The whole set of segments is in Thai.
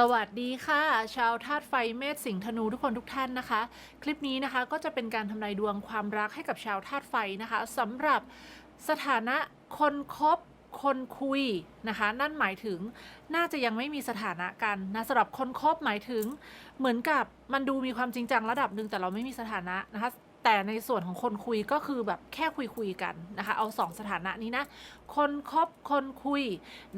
สวัสดีค่ะ ชาวธาตุไฟเมษสิงห์ธนูทุกคนทุกท่านนะคะ คลิปนี้นะคะก็จะเป็นการทำนายดวงความรักให้กับชาวธาตุไฟนะคะสำหรับสถานะคนคบคนคุยนะคะ นั่นหมายถึงน่าจะยังไม่มีสถานะกันนะสำหรับคนคบหมายถึง เหมือนกับมันดูมีความจริงจังระดับหนึ่งแต่เราไม่มีสถานะนะคะ แต่ในส่วนของคนคุยก็คือแบบแค่คุยคุยๆกันนะคะ เอาสองสถานะนี้นะ คนคบคนคุย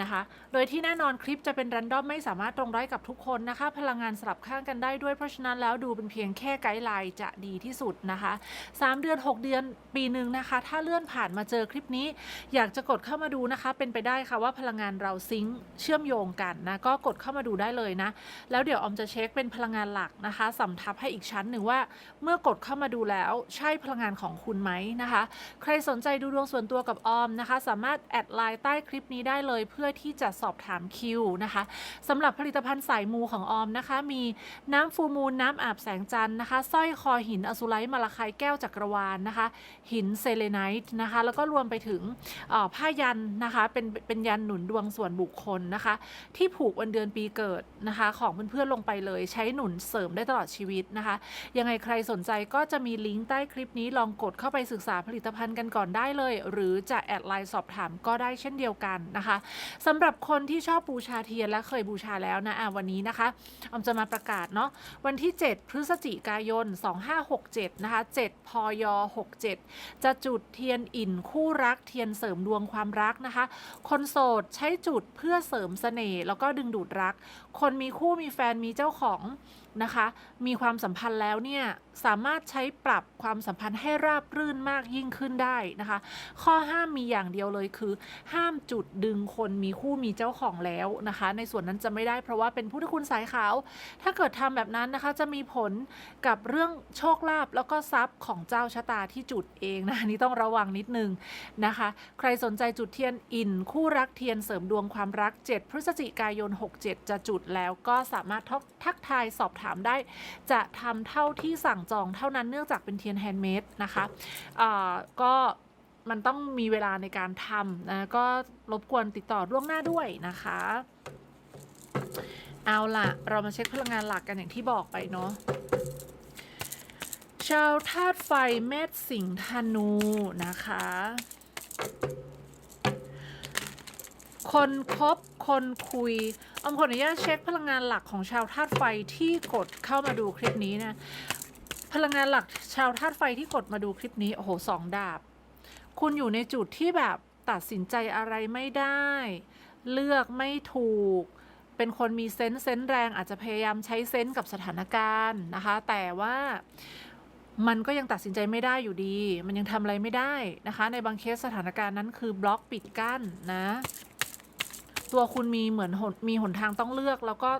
นะคะ โดยที่แน่นอนคลิปจะเป็นรันดอมไม่สามารถตรงได้กับทุกคนนะคะ พลังงานสลับข้างกันได้ด้วยเพราะฉะนั้นแล้วดูเป็นเพียงแค่ไกด์ไลน์จะดีที่สุดนะคะ 3 เดือน 6 เดือนปีหนึ่งนะคะ ถ้าเลื่อนผ่านมาเจอคลิปนี้ อยากจะกดเข้ามาดูนะคะ เป็นไปได้ค่ะว่าพลังงานเราซิงค์เชื่อมโยงกันนะก็กดเข้ามาดูได้เลยนะ แล้วเดี๋ยวออมจะเช็คเป็นพลังงานหลักนะคะสำทับให้อีกชั้นหนึ่งว่า เมื่อกดเข้ามาดูแล้วใช่พลังงานของคุณไหมนะคะ ใครสนใจดูดวงส่วนตัวกับออมนะคะ สามารถแอดไลน์ใต้คลิปนี้ได้เลยเพื่อที่จะสอบถามคิวนะคะสำหรับผลิตภัณฑ์สายมูของออมนะคะ มีน้ำฟูมูลน้ำอาบแสงจันทร์นะคะสร้อยคอหินอสุไลท์มาลาคายแก้วจักรวาลนะคะ หินเซเลไนท์นะคะ แล้วก็รวมไปถึงผ้ายันนะคะเป็นเป็นยันหนุนดวงส่วนบุคคลนะคะ ที่ผูกวันเดือนปีเกิดนะคะ ของเพื่อนๆลงไปเลย ใช้หนุนเสริมได้ตลอดชีวิตนะคะ ยังไงใครสนใจก็จะมีลิงก์ใต้คลิปนี้ลองกดเข้าไปศึกษาผลิตภัณฑ์กันก่อนได้เลย หรือจะแอดไลน์สอบถามก็ได้เช่นเดียวกันนะคะสำหรับคนที่ชอบบูชาเทียนและเคยบูชาแล้วนะอะวันนี้นะคะออมจะมาประกาศเนาะวันที่ 7 พฤศจิกายน 2567 นะคะ 7 พย 67 จะจุดเทียนอิ่นคู่รักเทียนเสริมดวงความรักนะคะ คนโสดใช้จุดเพื่อเสริมเสน่ห์แล้วก็ดึงดูดรัก คนมีคู่มีแฟนมีเจ้าของนะคะ มีความสัมพันธ์แล้วเนี่ย สามารถใช้ปรับความสัมพันธ์ให้ราบรื่นมากยิ่งขึ้นได้นะคะ ข้อห้ามมีอย่างเดียวเลยคือ ห้ามจุดดึงคนมีคู่มีเจ้าของแล้วนะคะ ในส่วนนั้นจะไม่ได้เพราะว่าเป็นพุทธคุณสายขาว ถ้าเกิดทำแบบนั้นนะคะจะมีผลกับเรื่องโชคลาภแล้วก็ทรัพย์ของเจ้าชะตาที่จุดเองนะนี่ต้องระวังนิดนึงนะคะ ใครสนใจจุดเทียนอิน คู่รักเทียนเสริมดวงความรัก 7 พฤศจิกายน 67 จะจุดแล้วก็สามารถทักทักทายสอบถามได้ จะทำเท่าที่สั่งจองเท่านั้นเนื่องจากเป็นเทียนแฮนด์เมดนะคะก็มันต้องมีเวลาในการทำนะก็รบกวนติดต่อล่วงหน้าด้วยนะคะ เอาละเรามาเช็คพลังงานหลักกันอย่างที่บอกไปเนาะชาวธาตุไฟเมษสิงห์ธนูนะคะ คนคบคนคุยอมขออนุญาตเช็คพลังงานหลักของชาวธาตุไฟที่กดเข้ามาดูคลิปนี้นะ พลังงานหลักชาวธาตุไฟที่กดมาดูคลิปนี้ โอ้โหสองดาบ คุณอยู่ในจุดที่แบบตัดสินใจอะไรไม่ได้ เลือกไม่ถูก เป็นคนมีเซนส์เซนส์แรงอาจจะพยายามใช้เซนส์กับสถานการณ์นะคะ แต่ว่ามันก็ยังตัดสินใจไม่ได้อยู่ดี มันยังทำอะไรไม่ได้นะคะ ในบางเคสสถานการณ์นั้นคือบล็อกปิดกั้นนะ ตัวคุณมีเหมือนหนมีหนทางต้องเลือกแล้วก็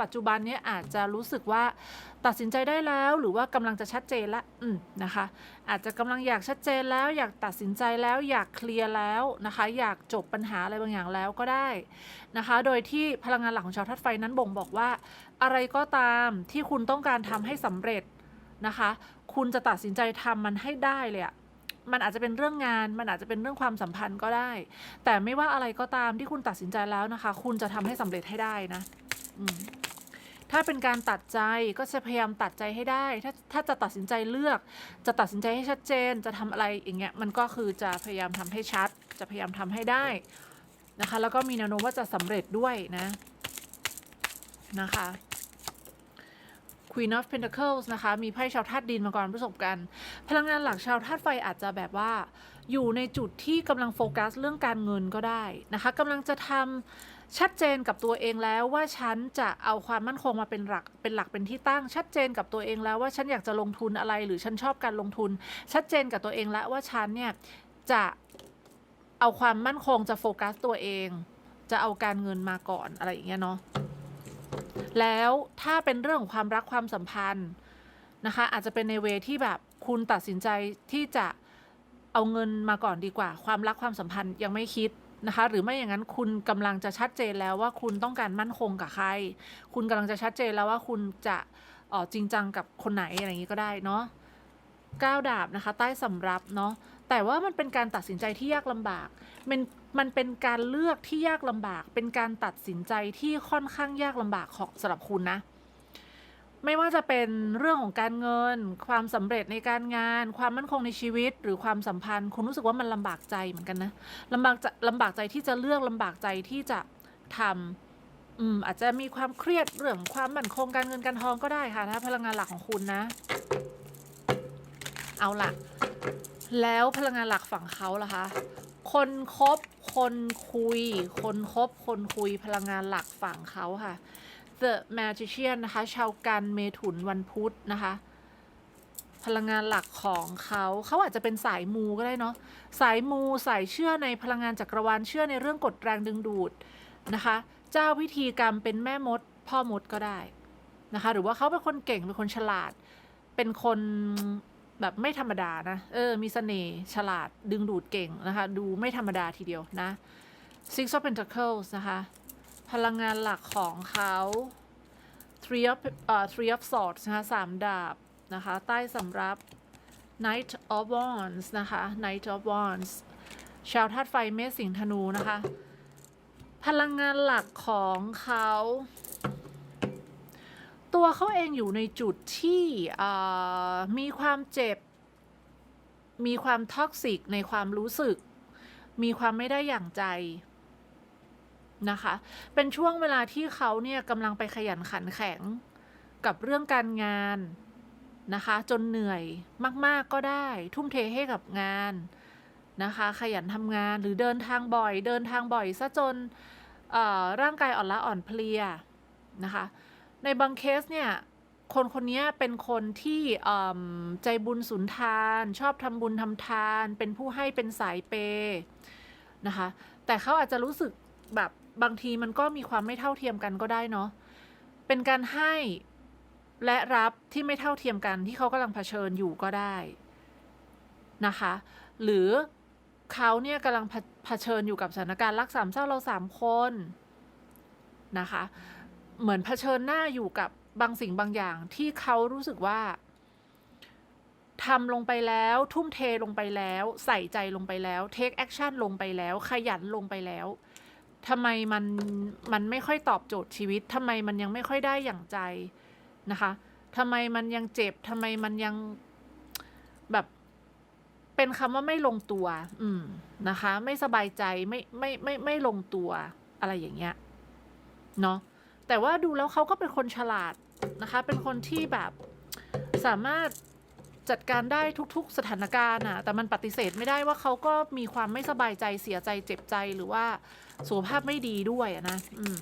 ปัจจุบันนี้อาจจะรู้สึกว่าตัดสินใจได้แล้วหรือว่ากำลังจะชัดเจนละอืมนะคะ อาจจะกำลังอยากชัดเจนแล้ว อยากตัดสินใจแล้ว อยากเคลียร์แล้วนะคะ อยากจบปัญหาอะไรบางอย่างแล้วก็ได้นะคะ โดยที่พลังงานหลักของชาวธาตุไฟนั้นบ่งบอกว่า อะไรก็ตามที่คุณต้องการทำให้สำเร็จนะคะ คุณจะตัดสินใจทำมันให้ได้เลยอะมันอาจจะเป็นเรื่องงาน มันอาจจะเป็นเรื่องความสัมพันธ์ก็ได้ แต่ไม่ว่าอะไรก็ตามที่คุณตัดสินใจแล้วนะคะ คุณจะทำให้สำเร็จให้ได้นะ อืม ถ้าเป็นการตัดใจก็จะพยายามตัดใจให้ได้ ถ้าถ้าจะตัดสินใจเลือก จะตัดสินใจให้ชัดเจน จะทำอะไรอย่างเงี้ยมันก็คือจะพยายามทำให้ชัด จะพยายามทำให้ได้นะคะ แล้วก็มีแนวโน้มว่าจะสำเร็จด้วยนะนะคะ Queen of Pentacles นะคะ มีไพ่ชาวธาตุดินมาก่อนประสบกัน พลังงานหลักชาวธาตุไฟอาจจะแบบว่า อยู่ในจุดที่กำลังโฟกัสเรื่องการเงินก็ได้นะคะกำลังจะทำ ชัดเจนกับตัวเองแล้วว่าฉันจะเอาความมั่นคงมาเป็นหลักเป็นหลักเป็นที่ตั้ง ชัดเจนกับตัวเองแล้วว่าฉันอยากจะลงทุนอะไรหรือฉันชอบการลงทุน ชัดเจนกับตัวเองแล้วว่าฉันเนี่ยจะเอาความมั่นคงจะโฟกัสตัวเอง จะเอาการเงินมาก่อนอะไรอย่างเงี้ยเนาะแล้วถ้าเป็นเรื่องของความรักความสัมพันธ์นะคะ อาจจะเป็นในเวที่แบบคุณตัดสินใจที่จะเอาเงินมาก่อนดีกว่า ความรักความสัมพันธ์ยังไม่คิด นะคะหรือไม่อย่างนั้นคุณกำลังจะชัดเจนแล้วว่าคุณต้องการมั่นคงกับใคร คุณกำลังจะชัดเจนแล้วว่าคุณจะออจริงจังกับคนไหนอะไรอย่างนี้ก็ได้เนาะก้าวดาบนะคะ ใต้สำรับเนาะแต่ว่ามันเป็นการตัดสินใจที่ยากลำบากเป็นมันเป็นการเลือกที่ยากลำบาก เป็นการตัดสินใจที่ค่อนข้างยากลำบากของสำหรับคุณนะ ไม่ว่าจะเป็นเรื่องของการเงิน ความสำเร็จในการงาน ความมั่นคงในชีวิต หรือความสัมพันธ์ คุณรู้สึกว่ามันลำบากใจเหมือนกันนะลำบากจะลำบากใจที่จะเลือกลำบากใจที่จะทำอืมอาจจะมีความเครียดเรื่องความมั่นคงการเงินการทองก็ได้ค่ะถ้าพลังงานหลักของคุณนะ เอาละแล้วพลังงานหลักฝั่งเขาล่ะคะคนคบคนคุย คนคบคนคุยพลังงานหลักฝั่งเขาค่ะ The Magician นะคะ ชาวกันเมถุนวันพุธนะคะ พลังงานหลักของเขาเขาอาจจะเป็นสายมูก็ได้เนาะสายมูสายเชื่อในพลังงานจักรวาลเชื่อในเรื่องกฎแรงดึงดูดนะคะ เจ้าพิธีกรรมเป็นแม่มด พ่อมดก็ได้นะคะ หรือว่าเขาเป็นคนเก่งเป็นคนฉลาด เป็นคนแบบไม่ธรรมดานะ เออ มีเสน่ห์ฉลาดดึงดูดเก่งนะคะ ดูไม่ธรรมดาทีเดียวนะ Six of Pentacles นะคะ พลังงานหลักของเขา Three of เอ่อ Three of Swords นะคะสามดาบ นะคะ ใต้สำรับ Knight of Wands นะคะ Knight of Wands ชาวธาตุไฟเมษสิงห์ธนูนะคะ พลังงานหลักของเขา ตัวเขาเองอยู่ในจุดที่มีความเจ็บ มีความท็อกซิกในความรู้สึก มีความไม่ได้อย่างใจ นะคะ เป็นช่วงเวลาที่เขาเนี่ยกำลังไปขยันขันแข็งกับเรื่องการงานนะคะ จนเหนื่อยมาก ๆก็ได้ ทุ่มเทให้กับงานนะคะ ขยันทำงานหรือเดินทางบ่อย เดินทางบ่อยซะจนร่างกายอ่อนล้าอ่อนเพลียนะคะ ในบางเคสเนี่ยคนคนนี้เป็นคนที่ใจบุญสุนทาน ชอบทำบุญทำทาน เป็นผู้ให้เป็นสายเปย์นะคะ แต่เขาอาจจะรู้สึกแบบ บางทีมันก็มีความไม่เท่าเทียมกันก็ได้เนาะเป็นการให้และรับที่ไม่เท่าเทียมกันที่เขากำลังเผชิญอยู่ก็ได้นะคะ หรือเขาเนี่ยกำลังเผชิญอยู่กับสถานการณ์รักสามเศร้าเราสามคนนะคะ เหมือนเผชิญหน้าอยู่กับบางสิ่งบางอย่างที่เขารู้สึกว่าทำลงไปแล้วทุ่มเทลงไปแล้ว ใส่ใจลงไปแล้ว take action ลงไปแล้ว ขยันลงไปแล้ว ทำไมมันมันไม่ค่อยตอบโจทย์ชีวิตทำไมมันยังไม่ค่อยได้อย่างใจนะคะทำไมมันยังเจ็บทำไมมันยังแบบเป็นคำว่าไม่ลงตัว อืมนะคะ ไม่สบายใจไม่ไม่ไม่ไม่ลงตัวอะไรอย่างเงี้ยเนาะแต่ว่าดูแล้วเขาก็เป็นคนฉลาดนะคะ เป็นคนที่แบบสามารถจัดการได้ทุก ๆ สถานการณ์อะแต่มันปฏิเสธไม่ได้ว่าเขาก็มีความไม่สบายใจเสียใจเจ็บใจหรือว่า สุขภาพไม่ดีด้วยอะนะ อืม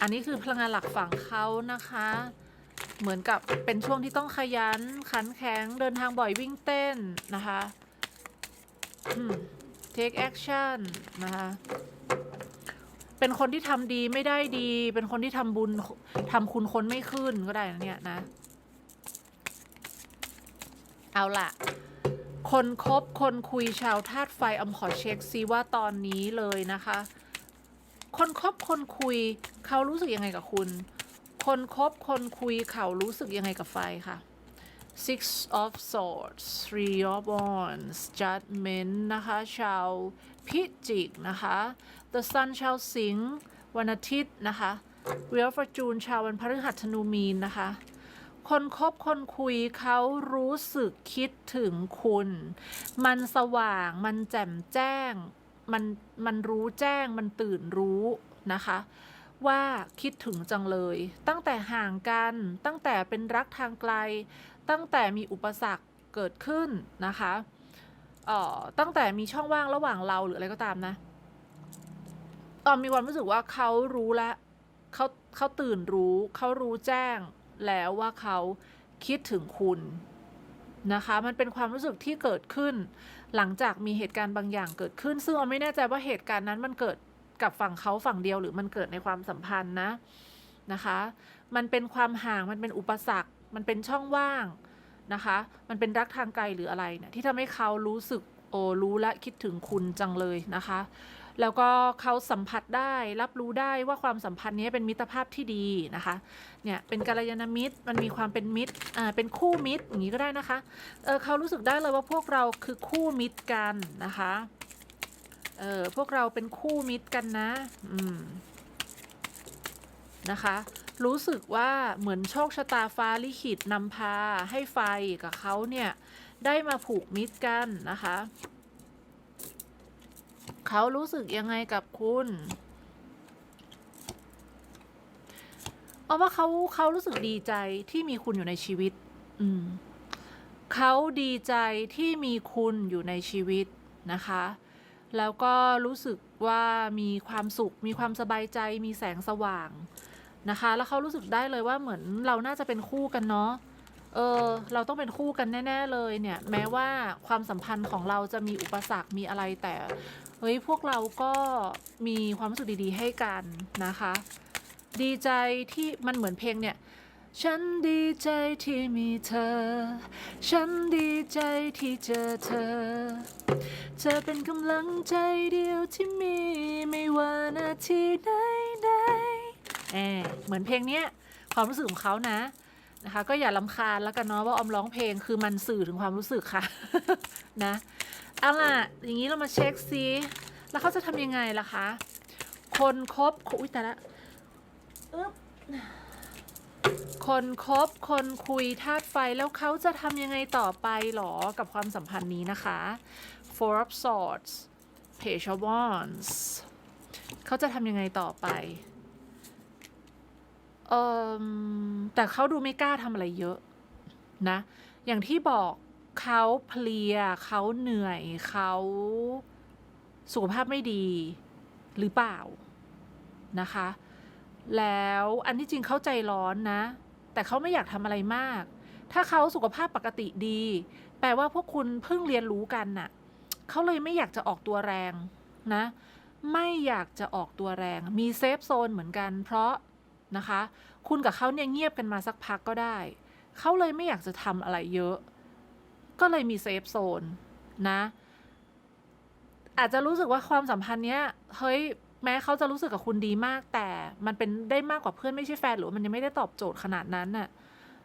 อันนี้คือพลังงานหลักฝั่งเขานะคะ เหมือนกับเป็นช่วงที่ต้องขยัน ขันแข็ง เดินทางบ่อยวิ่งเต้นนะคะ take action นะคะเป็นคนที่ทำดีไม่ได้ดี เป็นคนที่ทำบุญทำคุณคนไม่ขึ้นก็ได้นะเนี่ยนะ เอาล่ะ คนคบคนคุยชาวธาตุไฟอมขอเช็คซิว่าตอนนี้เลยนะคะ คนคบคนคุยเขารู้สึกยังไงกับคุณ คนคบคนคุยเขารู้สึกยังไงกับไฟค่ะ Six of Swords Three of Wands Judgment นะคะ ชาวพิจิกนะคะ The Sun ชาวสิงห์วันอาทิตย์นะคะ Wheel of Fortune ชาววันพฤหัสธนูมีนนะคะ คนคบคนคุยเขารู้สึกคิดถึงคุณ มันสว่าง มันแจ่มแจ้ง มัน มันรู้แจ้ง มันตื่นรู้นะคะ ว่าคิดถึงจังเลย ตั้งแต่ห่างกัน ตั้งแต่เป็นรักทางไกล ตั้งแต่มีอุปสรรคเกิดขึ้นนะคะเอ่อตั้งแต่มีช่องว่างระหว่างเราหรืออะไรก็ตามนะเออมีความรู้สึกว่าเขารู้แล้วเขาเขาตื่นรู้ เขารู้แจ้ง แล้วว่าเขาคิดถึงคุณนะคะ มันเป็นความรู้สึกที่เกิดขึ้น หลังจากมีเหตุการณ์บางอย่างเกิดขึ้น ซึ่งเราไม่แน่ใจว่าเหตุการณ์นั้นมันเกิดกับฝั่งเขาฝั่งเดียวหรือมันเกิดในความสัมพันธ์นะนะคะ มันเป็นความห่างมันเป็นอุปสรรค มันเป็นช่องว่างนะคะ มันเป็นรักทางไกลหรืออะไรเนี่ยที่ทำให้เขารู้สึกโอ้รู้และคิดถึงคุณจังเลยนะคะ แล้วก็เขาสัมผัสได้รับรู้ได้ว่าความสัมพันธ์นี้เป็นมิตรภาพที่ดีนะคะเนี่ยเป็นกัลยาณมิตรมันมีความเป็นมิตรอ่าเป็นคู่มิตรอย่างนี้ก็ได้นะคะเออเขารู้สึกได้เลยว่าพวกเราคือคู่มิตรกันนะคะเออพวกเราเป็นคู่มิตรกันนะอืมนะคะรู้สึกว่าเหมือนโชคชะตาฟ้าลิขิตนำพาให้ไฟกับเขาเนี่ย ได้มาผูกมิตรกันนะคะ เขารู้สึกยังไงกับคุณเอาว่าเขาเขารู้สึกดีใจที่มีคุณอยู่ในชีวิต อืมเขาดีใจที่มีคุณอยู่ในชีวิตนะคะ แล้วก็รู้สึกว่ามีความสุข มีความสบายใจ มีแสงสว่างนะคะ แล้วเขารู้สึกได้เลยว่าเหมือนเราน่าจะเป็นคู่กันเนาะ เออเราต้องเป็นคู่กันแน่ ๆ เลยเนี่ย แม้ว่าความสัมพันธ์ของเราจะมีอุปสรรคมีอะไรแต่เฮ้ยพวกเราก็มีความรู้สึกดีๆ ให้กันนะคะ ดีใจที่มันเหมือนเพลงเนี่ย ฉันดีใจที่มีเธอ ฉันดีใจที่เจอเธอ เธอเป็นกำลังใจเดียวที่มีไม่ว่านาทีใดๆแอบเหมือนเพลงเนี้ยความรู้สึกของเขานะ นะคะ ก็อย่าลำคาญแล้วกันเนาะว่าออมร้องเพลงคือมันสื่อถึงความรู้สึกค่ะนะเอาล่ะอย่างนี้เรามาเช็คซิแล้วเขาจะทำยังไงล่ะคะ คนคบอุ้ยแต่ละอึ๊บคนคบคนคุยธาตุไฟแล้วเขาจะทำยังไงต่อไปหรอกับความสัมพันธ์นี้นะคะ Four of Swords Page of Wands เขาจะทำยังไงต่อไป เออแต่เขาดูไม่กล้าทำอะไรเยอะนะ อย่างที่บอกเขาเพลียเขาเหนื่อยเขาสุขภาพไม่ดีหรือเปล่านะคะ แล้วอันที่จริงเขาใจร้อนนะ แต่เขาไม่อยากทำอะไรมาก ถ้าเขาสุขภาพปกติดี แปลว่าพวกคุณเพิ่งเรียนรู้กันน่ะเขาเลยไม่อยากจะออกตัวแรงนะ ไม่อยากจะออกตัวแรง มีเซฟโซนเหมือนกัน เพราะ นะคะ คุณกับเขาเนี่ยเงียบกันมาสักพักก็ได้ เขาเลยไม่อยากจะทำอะไรเยอะ ก็เลยมีเซฟโซนนะ อาจจะรู้สึกว่าความสัมพันธ์เนี้ยเฮ้ยแม้เขาจะรู้สึกกับคุณดีมาก แต่มันเป็นได้มากกว่าเพื่อนไม่ใช่แฟนหรือมันยังไม่ได้ตอบโจทย์ขนาดนั้นน่ะ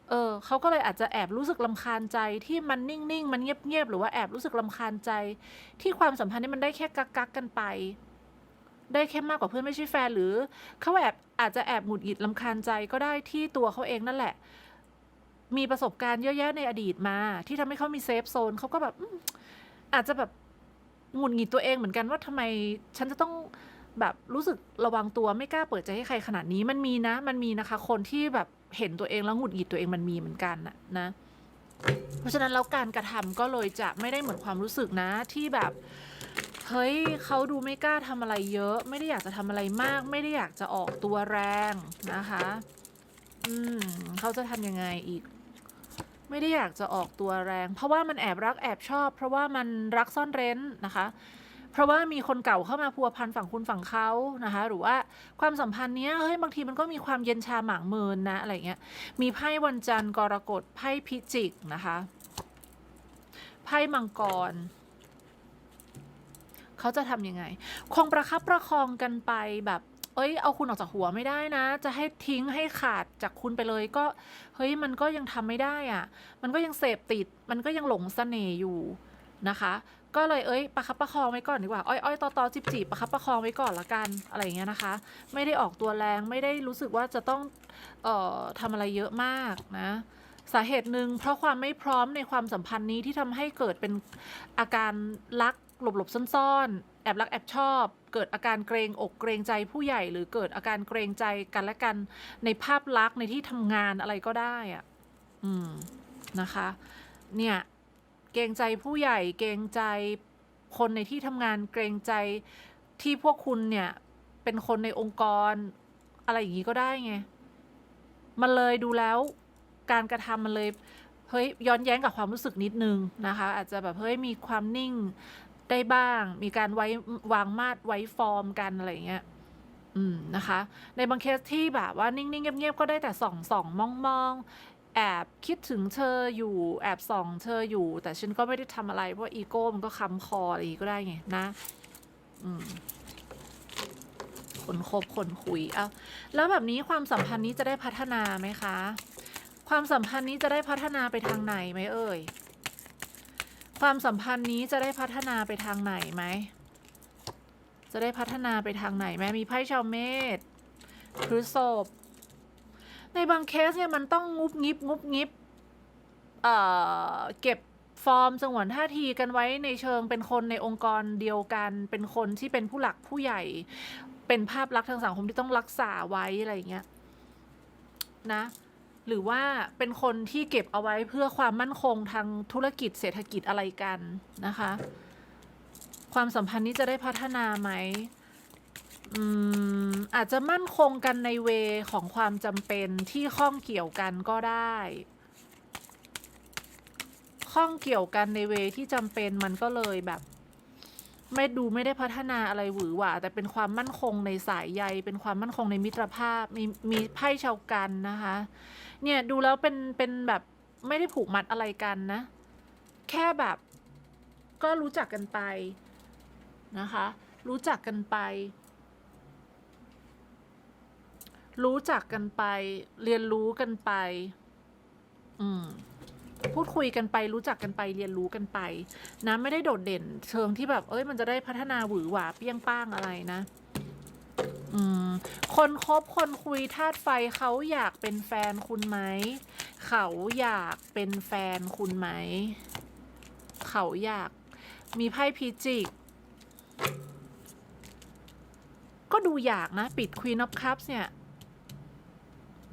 เออเขาก็เลยอาจจะแอบรู้สึกลำคาญใจที่มันนิ่งๆ มันเงียบๆ หรือว่าแอบรู้สึกลำคาญใจ ที่ความสัมพันธ์นี้มันได้แค่กักกักๆกันไป ได้แค่มากกว่าเพื่อนไม่ใช่แฟนหรือเขาแอบอาจจะแอบหงุดหงิดลำคาญใจก็ได้ที่ตัวเขาเองนั่นแหละ มีประสบการณ์เยอะแยะในอดีตมา ที่ทำให้เขามีเซฟโซนเขาก็แบบอาจจะแบบหงุดหงิดตัวเองเหมือนกันว่าทำไมฉันจะต้องแบบรู้สึกระวังตัวไม่กล้าเปิดใจให้ใครขนาดนี้มันมีนะ มันมีนะคะ คนที่แบบเห็นตัวเองแล้วหงุดหงิดตัวเองมันมีเหมือนกันนะนะ เพราะฉะนั้นแล้วการกระทำก็เลยจะไม่ได้เหมือนความรู้สึกนะที่แบบ เฮ้ยเขาดูไม่กล้าทำอะไรเยอะ ไม่ได้อยากจะทำอะไรมาก ไม่ได้อยากจะออกตัวแรงนะคะ อืมเขาจะทำยังไงอีก ไม่ได้อยากจะออกตัวแรง เพราะว่ามันแอบรักแอบชอบ เพราะว่ามันรักซ่อนเร้นนะคะ เพราะว่ามีคนเก่าเข้ามาพัวพันฝั่งคุณฝั่งเขานะคะ หรือว่าความสัมพันธ์เนี้ยเฮ้ยบางทีมันก็มีความเย็นชาหมางเมินนะอะไรเงี้ยมีไพ่วันจันทร์กรกฎไพ่พิจิกนะคะไพ่มังกร เขาจะทำยังไง คงประคับประคองกันไปแบบ เอ้ย เอาคุณออกจากหัวไม่ได้นะ จะให้ทิ้งให้ขาดจากคุณไปเลยก็ เฮ้ย มันก็ยังทำไม่ได้อะมันก็ยังเสพติด มันก็ยังหลงเสน่ห์อยู่นะคะ ก็เลยเอ้ย ประคับประคองไว้ก่อนดีกว่า อ้อยอ้อยตอตอจิบจีบประคับประคองไว้ก่อนละกัน อะไรอย่างเงี้ยนะคะ ไม่ได้ออกตัวแรง ไม่ได้รู้สึกว่าจะต้อง เอ่อทำอะไรเยอะมากนะสาเหตุหนึ่งเพราะความไม่พร้อมในความสัมพันธ์นี้ที่ทำให้เกิดเป็นอาการรัก หลบหลบซ่อนๆ แอบรักแอบชอบ เกิดอาการเกรงอกเกรงใจผู้ใหญ่ หรือเกิดอาการเกรงใจกันและกันในภาพลักษณ์ในที่ทำงานอะไรก็ได้อะอืมนะคะ เนี่ยเกรงใจผู้ใหญ่เกรงใจคนในที่ทำงานเกรงใจที่พวกคุณเนี่ยเป็นคนในองค์กร อะไรอย่างนี้ก็ได้ไง มันเลยดูแล้วการกระทำมันเลยเฮ้ยย้อนแย้งกับความรู้สึกนิดนึงนะคะ อาจจะแบบเฮ้ยมีความนิ่ง ได้บ้าง มีการไว้วางมาดไว้ฟอร์มกันอะไรเงี้ยอืมนะคะ ในบางเคสที่แบบว่านิ่งๆเงียบๆก็ได้แต่ส่องส่องมองมองๆแอบคิดถึงเธออยู่แอบส่องเธออยู่ แต่ฉันก็ไม่ได้ทำอะไรเพราะอีโก้มันก็คำคออะไรก็ได้ไงนะ อืมคนคบคนคุยเอาแล้วแบบนี้ความสัมพันธ์นี้จะได้พัฒนาไหมคะ ความสัมพันธ์นี้จะได้พัฒนาไปทางไหนไหมเอ่ย ความสัมพันธ์นี้จะได้พัฒนาไปทางไหนไหม จะได้พัฒนาไปทางไหนไหมมีไพ่ชาวเมษพฤษภในบางเคสเนี่ยมันต้องงุบงิบงุบงิบเอ่อเก็บฟอร์มสงวนท่าทีกันไว้ในเชิงเป็นคนในองค์กรเดียวกัน เป็นคนที่เป็นผู้หลักผู้ใหญ่ เป็นภาพลักษณ์ทางสังคมที่ต้องรักษาไว้อะไรอย่างเงี้ยนะ หรือว่าเป็นคนที่เก็บเอาไว้เพื่อความมั่นคงทางธุรกิจเศรษฐกิจอะไรกันนะคะ ความสัมพันธ์นี้จะได้พัฒนาไหมอืมอาจจะมั่นคงกันในเวของความจำเป็นที่ข้องเกี่ยวกันก็ได้ข้องเกี่ยวกันในเวที่จำเป็นมันก็เลยแบบ ไม่ดูไม่ได้พัฒนาอะไรหวือหวาแต่เป็นความมั่นคงในสายใย เป็นความมั่นคงในมิตรภาพ มีมีไพ่ชาวกันนะคะ เนี่ยดูแล้วเป็นเป็นแบบไม่ได้ผูกมัดอะไรกันนะ แค่แบบ ก็รู้จักกันไปนะคะ รู้จักกันไป รู้จักกันไป เรียนรู้กันไป อืม พูดคุยกันไปรู้จักกันไปเรียนรู้กันไป นะไม่ได้โดดเด่น เชิงที่แบบเอ้ยมันจะได้พัฒนาหวือหวาเปี้ยงป้างอะไรนะอืมคนคบคนคุยธาตุไฟเขาอยากเป็นแฟนคุณไหม เขาอยากเป็นแฟนคุณไหม เขาอยากมีไพ่พิจิก ก็ดูอยากนะ ปิด Queen of Cups เนี่ย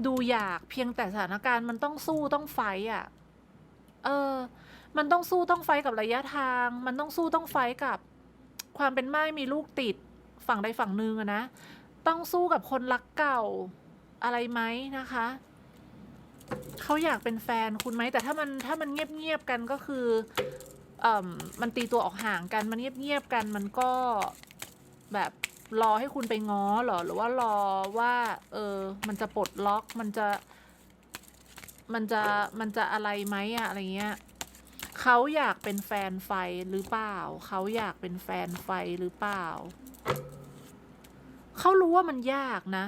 ดูอยากเพียงแต่สถานการณ์มันต้องสู้ต้องไฟต์อะ เออ มันต้องสู้ต้องไฟกับระยะทาง มันต้องสู้ต้องไฟกับ ความเป็นไม้มีลูกติดฝั่งใดฝั่งหนึ่งนะ ต้องสู้กับคนรักเก่าอะไรไหมนะคะ เขาอยากเป็นแฟนคุณไหม แต่ถ้ามันถ้ามันเงียบๆกันก็คือเอ่มมันตีตัวออกห่างกัน มันเงียบๆกัน มันก็แบบรอให้คุณไปง้อหรอ หรือว่ารอว่า เออ มันจะปลดล็อก มันจะ มันจะมันจะอะไรไหมอะอะไรเงี้ยเขาอยากเป็นแฟนไฟหรือเปล่า เขาอยากเป็นแฟนไฟหรือเปล่า เขารู้ว่ามันยากนะ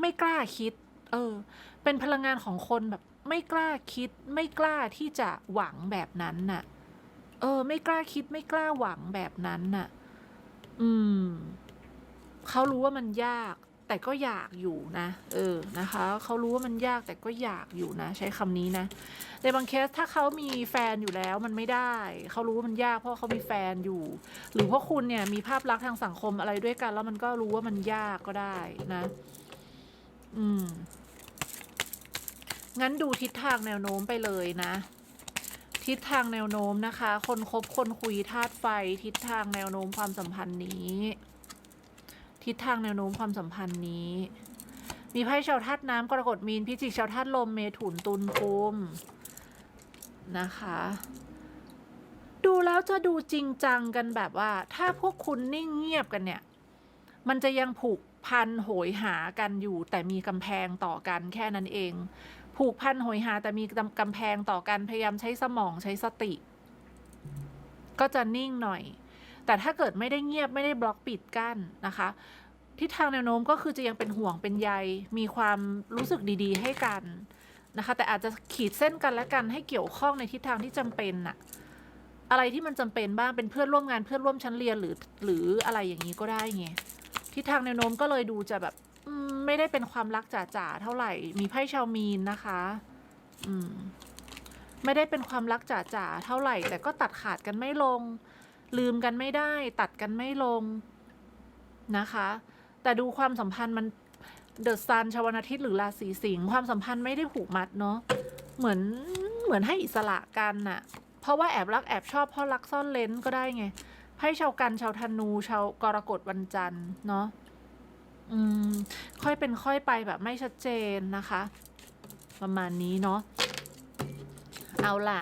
ไม่กล้าคิด เออ เป็นพลังงานของคนแบบ ไม่กล้าคิด ไม่กล้าที่จะหวังแบบนั้นน่ะ เออ ไม่กล้าคิด ไม่กล้าหวังแบบนั้นน่ะ อืม เขารู้ว่ามันยาก แต่ก็อยากอยู่นะ เออนะคะเขารู้ว่ามันยากแต่ก็อยากอยู่นะ ใช้คำนี้นะ ในบางเคสถ้าเขามีแฟนอยู่แล้วมันไม่ได้เขารู้ว่ามันยากเพราะเขามีแฟนอยู่ หรือเพราะคุณเนี่ยมีภาพลักษณ์ทางสังคมอะไรด้วยกัน แล้วมันก็รู้ว่ามันยากก็ได้นะ อืมงั้นดูทิศทางแนวโน้มไปเลยนะ ทิศทางแนวโน้มนะคะ คนคบคนคุยธาตุไฟ ทิศทางแนวโน้มความสัมพันธ์นี้ ทิศทางแนวโน้มความสัมพันธ์นี้ มีไพ่ชาวธาตุน้ำกรกฎมีนพิจิกชาวธาตุลมเมถุนตุลกุมนะคะ ดูแล้วจะดูจริงจังกันแบบว่า ถ้าพวกคุณนิ่งเงียบกันเนี่ย มันจะยังผูกพันโหยหากันอยู่ แต่มีกำแพงต่อกันแค่นั้นเอง ผูกพันโหยหาแต่มีกำแพงต่อกันพยายามใช้สมองใช้สติ ก็จะนิ่งหน่อย แต่ถ้าเกิดไม่ได้เงียบไม่ได้บล็อกปิดกั้นนะคะทิศทางแนวโน้มก็คือจะยังเป็นห่วงเป็นใย มีความรู้สึกดีๆ ให้กันนะคะ แต่อาจจะขีดเส้นกันและกันให้เกี่ยวข้องในทิศทางที่จำเป็นน่ะอะไรที่มันจำเป็นบ้างเป็นเพื่อนร่วมงานเพื่อนร่วมชั้นเรียนหรือหรืออะไรอย่างนี้ก็ได้ไงทิศทางแนวโน้มก็เลยดูจะแบบไม่ได้เป็นความรักจ๋าๆเท่าไหร่ มีไพ่ชาวมีนนะคะ อืมไม่ได้เป็นความรักจ๋าๆเท่าไหร่ แต่ก็ตัดขาดกันไม่ลง ลืมกันไม่ได้ ตัดกันไม่ลงนะคะ แต่ดูความสัมพันธ์มันเดอะซันชาวนาทิตย์หรือราศีสิงห์ความสัมพันธ์ไม่ได้ผูกมัดเนาะเหมือนเหมือนให้อิสระกันน่ะ เพราะว่าแอบรักแอบชอบเพราะรักซ่อนเลนก็ได้ไงไพ่ชาวกันชาวธนูชาวกรกฎวันจันทร์เนาะอืมค่อยเป็นค่อยไปแบบไม่ชัดเจนนะคะ ประมาณนี้เนาะเอาล่ะ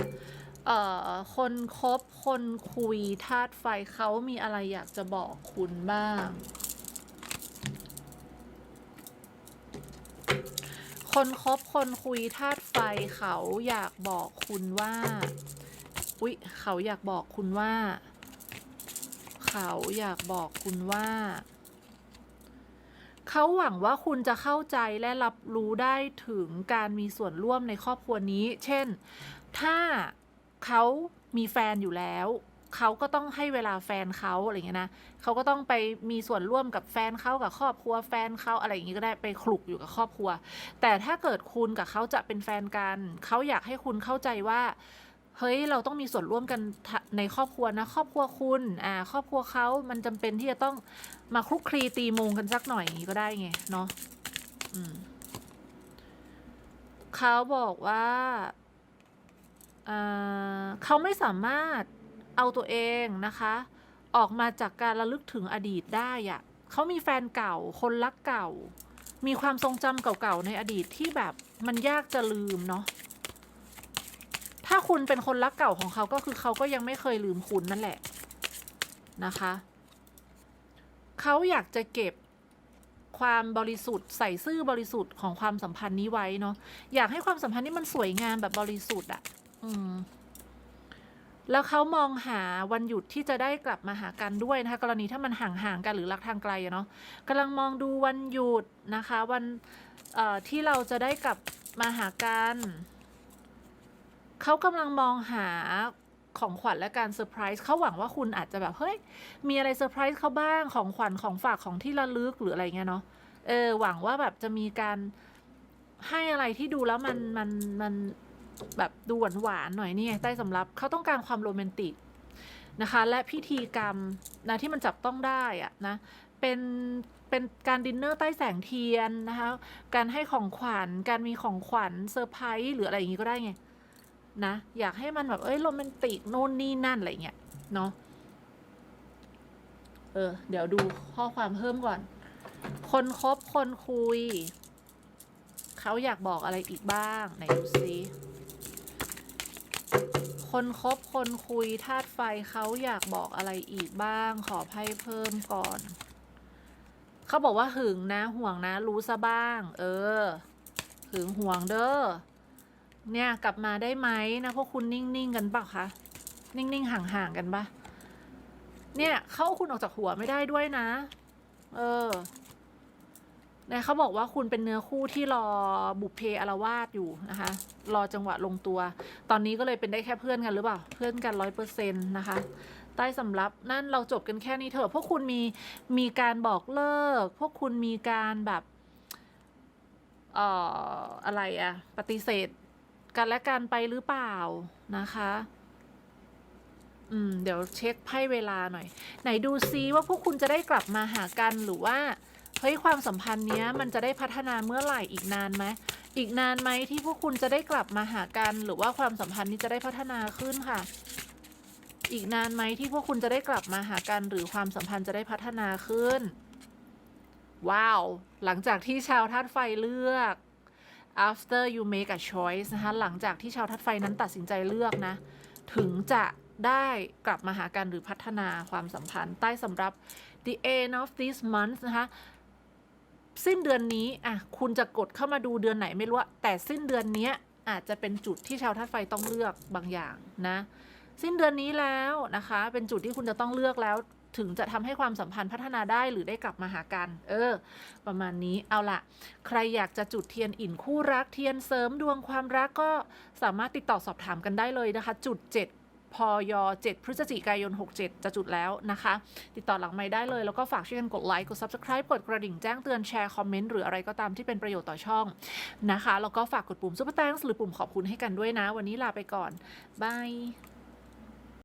เอ่อคนคบคนคุยธาตุไฟเขามีอะไรอยากจะบอกคุณบ้าง คนคบคนคุยธาตุไฟเขาอยากบอกคุณว่าอุ๊ยเขาอยากบอกคุณว่า เขาอยากบอกคุณว่า เขาหวังว่าคุณจะเข้าใจและรับรู้ได้ถึงการมีส่วนร่วมในครอบครัวนี้ เช่น ถ้า เขามีแฟนอยู่แล้วเขาก็ต้องให้เวลาแฟนเขาอะไรเงี้ยนะเขาก็ต้องไปมีส่วนร่วมกับแฟนเขากับครอบครัวแฟนเขาอะไรอย่างงี้ก็ได้ไปคลุกอยู่กับครอบครัว แต่ถ้าเกิดคุณกับเขาจะเป็นแฟนกันเขาอยากให้คุณเข้าใจว่าเฮ้ยเราต้องมีส่วนร่วมกันในครอบครัวนะ ครอบครัวคุณอ่าครอบครัวเขามันจำเป็นที่จะต้องมาคลุกคลีตีมงกันสักหน่อยอย่างงี้ก็ได้ไงเนาะเขาบอกว่า เขาไม่สามารถเอาตัวเองนะคะ ออกมาจากการระลึกถึงอดีตได้อะเขามีแฟนเก่า คนรักเก่า มีความทรงจำเก่าๆในอดีตที่แบบมันยากจะลืมเนาะ ถ้าคุณเป็นคนรักเก่าของเขาก็คือเขาก็ยังไม่เคยลืมคุณนั่นแหละนะคะ เขาอยากจะเก็บความบริสุทธิ์ใส่ซื่อบริสุทธิ์ของความสัมพันธ์นี้ไว้เนาะอยากให้ความสัมพันธ์นี้มันสวยงามแบบบริสุทธิ์อะ่ะ อืมแล้วเขามองหาวันหยุดที่จะได้กลับมาหากันด้วยนะคะ กรณีถ้ามันห่างๆกันหรือรักทางไกลเนาะกำลังมองดูวันหยุดนะคะ วันเอ่อที่เราจะได้กลับมาหากันเขากำลังมองหาของขวัญและการเซอร์ไพรส์เขาหวังว่าคุณอาจจะแบบเฮ้ยมีอะไรเซอร์ไพรส์เขาบ้างของขวัญของฝากของที่ระลึกหรืออะไรเงี้ยเนาะเออหวังว่าแบบจะมีการให้อะไรที่ดูแล้วมันมันมัน แบบดูหวานหวานๆหน่อยนี่ไงใต้สำรับเขาต้องการความโรแมนติกนะคะ และพิธีกรรมนะที่มันจับต้องได้อะนะเป็นเป็นการดินเนอร์ใต้แสงเทียนนะคะ การให้ของขวัญ การมีของขวัญเซอร์ไพรส์หรืออะไรอย่างงี้ก็ได้ไงนะอยากให้มันแบบเอ้ยโรแมนติกโน่นนี่นั่นอะไรเงี้ยเนาะเออเดี๋ยวดูข้อความเพิ่มก่อน คนคบคนคุย เขาอยากบอกอะไรอีกบ้าง ไหนดูซิ คนคบคนคุยธาตุไฟเขาอยากบอกอะไรอีกบ้าง ขอไพ่เพิ่มก่อน เขาบอกว่าหึงนะห่วงนะ รู้ซะบ้าง เออ หึงห่วงเด้อเนี่ยกลับมาได้ไหมนะพวกคุณนิ่งๆกันเปล่าคะนิ่งๆห่างๆกันปะเนี่ยเข้าคุณออกจากหัวไม่ได้ด้วยนะ เออ นี่ยเขาบอกว่าคุณเป็นเนื้อคู่ที่รอบุพเพอารวาสอยู่นะคะ รอจังหวะลงตัว ตอนนี้ก็เลยเป็นได้แค่เพื่อนกันหรือเปล่า เพื่อนกันร้อยเปอร์เซ็นต์นะคะ ใต้สำรับนั่นเราจบกันแค่นี้เถอะพวกคุณมีมีการบอกเลิก พวกคุณมีการแบบเอ่ออะไรอะปฏิเสธกันและกันไปหรือเปล่านะคะอืมเดี๋ยวเช็คไพ่เวลาหน่อย ไหนดูซิว่าพวกคุณจะได้กลับมาหากันหรือว่า เฮ้ยความสัมพันธ์เนี้ยมันจะได้พัฒนาเมื่อไหร่อีกนานไหมอีกนานไหมที่พวกคุณจะได้กลับมาหากัน หรือว่าความสัมพันธ์นี้จะได้พัฒนาขึ้นค่ะ อีกนานไหมที่พวกคุณจะได้กลับมาหากัน หรือความสัมพันธ์จะได้พัฒนาขึ้น ว้าว หลังจากที่ชาวธาตุไฟเลือก after you make a choice นะคะหลังจากที่ชาวธาตุไฟนั้นตัดสินใจเลือกนะ ถึงจะได้กลับมาหากันหรือพัฒนาความสัมพันธ์ใต้สำรับ the end of this month นะคะ สิ้นเดือนนี้อะคุณจะกดเข้ามาดูเดือนไหนไม่รู้แต่สิ้นเดือนนี้อาจจะเป็นจุดที่ชาวธาตุไฟต้องเลือกบางอย่างนะ สิ้นเดือนนี้แล้วนะคะ เป็นจุดที่คุณจะต้องเลือกแล้ว ถึงจะทำให้ความสัมพันธ์พัฒนาได้หรือได้กลับมาหากัน เออ ประมาณนี้เอาละใครอยากจะจุดเทียนอิ่นคู่รักเทียนเสริมดวงความรักก็สามารถติดต่อสอบถามกันได้เลยนะคะ จุด 7 พย 7 พฤศจิกายน 67 จะจุดแล้วนะคะ ติดต่อหลังไม่ได้เลย แล้วก็ฝากช่วยกันกดไลค์ กด Subscribe กดกระดิ่งแจ้งเตือนแชร์คอมเมนต์หรืออะไรก็ตามที่เป็นประโยชน์ต่อช่องนะคะ แล้วก็ฝากกดปุ่มซุปเปอร์แตงหรือปุ่มขอบคุณให้กันด้วยนะ วันนี้ลาไปก่อนบาย